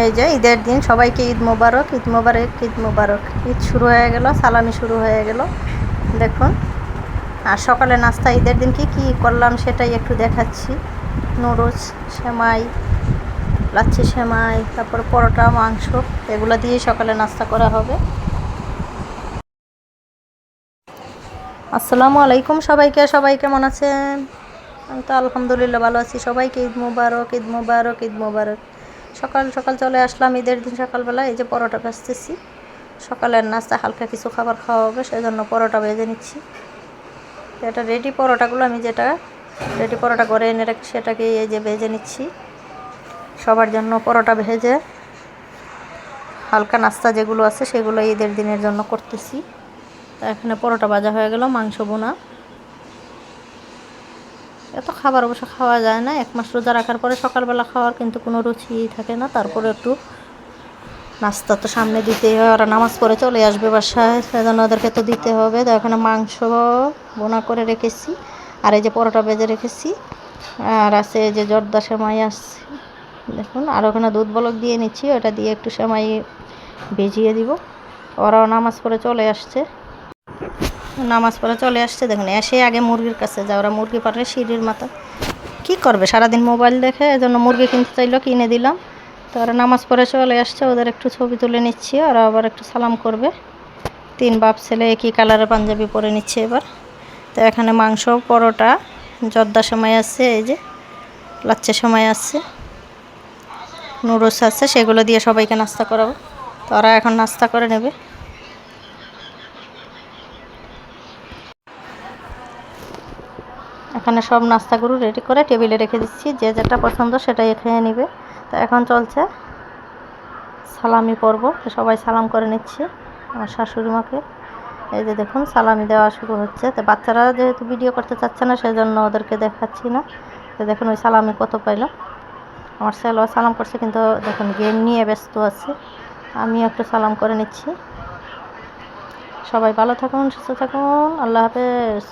এই যে ঈদের দিন, সবাইকে ঈদ মোবারক ঈদ মোবারক ঈদ মোবারক। ঈদ শুরু হয়ে গেল, সালামি শুরু হয়ে গেল। দেখুন, আর সকালে নাস্তা, ঈদের দিন কি কি করলাম সেটাই একটু দেখাচ্ছি। নুডলস, সেমাই, লাচ্ছি সেমাই, তারপর পরোটা, মাংস, এগুলো দিয়েই সকালে নাস্তা করা হবে। আসসালামু আলাইকুম সবাইকে, সবাই কেমন আছেন? আমি তো আলহামদুলিল্লাহ ভালো আছি। সবাইকে ঈদ মোবারক ঈদ মোবারক ঈদ মোবারক। সকাল সকাল চলে আসলাম, ঈদের দিন সকালবেলা এই যে পরোটা ভাজতেছি। সকালের নাস্তা, হালকা কিছু খাবার খাওয়া হবে সেই জন্য পরোটা ভেজে নিচ্ছি। এটা রেডি পরোটাগুলো আমি যেটা রেডি পরোটা করে এনে রাখি সেটাকে এই যে ভেজে নিচ্ছি। সবার জন্য পরোটা ভেজে হালকা নাস্তা যেগুলো আছে, সেগুলো ঈদের দিনের জন্য করতেছি। এখানে পরোটা ভাজা হয়ে গেল, মাংস বোনা এত খাবার অবশ্য খাওয়া যায় না। এক মাস রোজা রাখার পরে সকালবেলা খাওয়ার কিন্তু কোনো রুচি থাকে না। তারপরে একটু নাস্তা তো সামনে দিতেই হয়। ওরা নামাজ পড়ে চলে আসবে বাসায়। সেজন্য ওদেরকে তো দিতে হবে। তো এখানে মাংস বোনা করে রেখেছি। আর এই যে পরোটা বেজে রেখেছি। আর আছে এই যে জর্দা সেমাই আসছে দেখুন, আর ওখানে দুধ বলক দিয়ে নিচ্ছি। ওটা দিয়ে একটু সেমাই ভেজিয়ে দিব। ওরাও নামাজ পড়ে চলে আসছে। নামাজ পড়ে চলে আসছে, দেখুন, এসে আগে মুরগির কাছে যা ওরা মুরগি পারে সিঁড়ির মাথা কী করবে? সারাদিন মোবাইল দেখে এজন্য মুরগি কিনতে চাইলো, কিনে দিলাম। তো ওরা নামাজ পড়ে চলে আসছে, ওদের একটু ছবি তুলে নিচ্ছি, ওরা আবার একটু সালাম করবে। তিন বাপ ছেলে একই কালারের পাঞ্জাবি পরে নিচ্ছে এবার। তো এখানে মাংস, পরোটা, জর্দা সময় আছে, এই যে লাচ্চা সময় আছে, নুডলস আছে, সেগুলো দিয়ে সবাইকে নাস্তা করাবো। তো ওরা এখন নাস্তা করে নেবে। এখানে সব নাস্তাগুলো রেডি করে টেবিলে রেখে দিচ্ছি। যে যেটা পছন্দ সেটাই খেয়ে নেবে। তো এখন চলছে সালামি পর্ব। সবাই সালাম করে নিচ্ছে আমার শাশুড়ি মাকে। এই যে দেখুন, সালামি দেওয়া শুরু হচ্ছে। তো বাচ্চারা যেহেতু ভিডিও করতে চাচ্ছে না, সেজন্য ওদেরকে দেখাচ্ছি না। তো দেখুন, ওই সালামি কত পাইল। আমার ছেলেও সালাম করছে, কিন্তু দেখুন গেম নিয়ে ব্যস্ত আছে। আমি একটু সালাম করে নিচ্ছি। সবাই ভালো থাকুন, সুস্থ থাকুন। আল্লাহ হাফেজ।